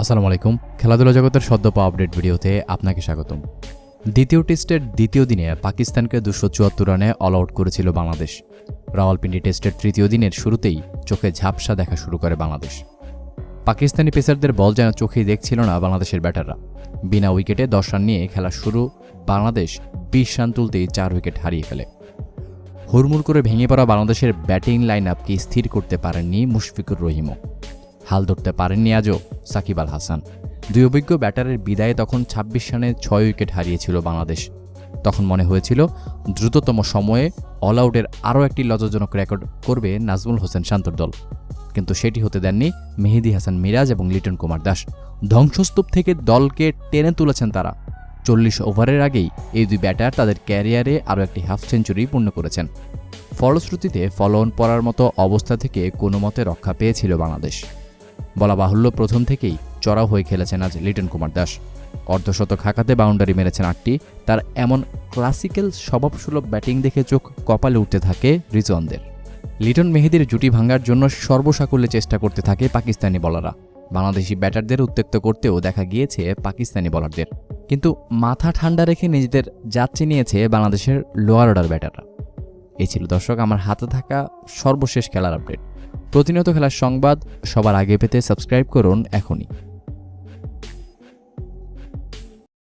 আসসালামু আলাইকুম। খেলাধুলা জগতের সদ্য পাওয়া আপডেট ভিডিওতে আপনাকে স্বাগতম। দ্বিতীয় টেস্টের দ্বিতীয় দিনে পাকিস্তানকে দুশো চুয়াত্তর রানে অল আউট করেছিল বাংলাদেশ। রাওয়ালপিন্ডি টেস্টের তৃতীয় দিনের শুরুতেই চোখে ঝাপসা দেখা শুরু করে বাংলাদেশ। পাকিস্তানি পেসারদের বল যেন চোখেই দেখছিল না বাংলাদেশের ব্যাটাররা। বিনা উইকেটে দশ রান নিয়ে খেলা শুরু, বাংলাদেশ বিশ রান তুলতেই চার উইকেট হারিয়ে ফেলে। হুড়মুড় করে ভেঙে পড়া বাংলাদেশের ব্যাটিং লাইন আপকে স্থির করতে পারেননি মুশফিকুর রহিমও। হাল ধরতে পারেননি আজও সাকিব আল হাসান। দুই অভিজ্ঞ ব্যাটারের বিদায়ে তখন ২৬ রানে ছয় উইকেট হারিয়েছিল বাংলাদেশ। তখন মনে হয়েছিল, দ্রুততম সময়ে অল আউটের আরও একটি লজ্জাজনক রেকর্ড করবে নাজমুল হোসেন শান্তর দল। কিন্তু সেটি হতে দেননি মেহেদি হাসান মিরাজ এবং লিটন কুমার দাস। ধ্বংসস্তূপ থেকে দলকে টেনে তুলেছেন তারা। চল্লিশ ওভারের আগেই এই দুই ব্যাটার তাদের ক্যারিয়ারে আরও একটি হাফ সেঞ্চুরি পূর্ণ করেছেন। ফলশ্রুতিতে ফলোঅন পড়ার মতো অবস্থা থেকে কোনো মতে রক্ষা পেয়েছিল বাংলাদেশ। বলা বাহুল্য প্রথম থেকেই চড়াও হয়ে খেলেছেন আজ লিটন কুমার দাস। অর্ধশতক হাঁকাতে বাউন্ডারি মেরেছেন আটটি। তার এমন ক্লাসিক্যাল স্বভাবসুলভ ব্যাটিং দেখে চোখ কপালে উঠতে থাকে রিজওয়ানদের। লিটন মেহেদির জুটি ভাঙার জন্য সর্বসাকুল্যে চেষ্টা করতে থাকে পাকিস্তানি বলাররা বাংলাদেশি ব্যাটারদের উত্ত্যক্ত করতেও দেখা গিয়েছে পাকিস্তানি বলারদের কিন্তু মাথা ঠান্ডা রেখে নিজেদের যাত্রী নিয়েছে বাংলাদেশের লোয়ার অর্ডার ব্যাটাররা। এই ছিল। দর্শক, আমার হাতে থাকা সর্বশেষ খেলার আপডেট। প্রতিনিয়ত খেলার সংবাদ সবার আগে পেতে সাবস্ক্রাইব করুন এখনই।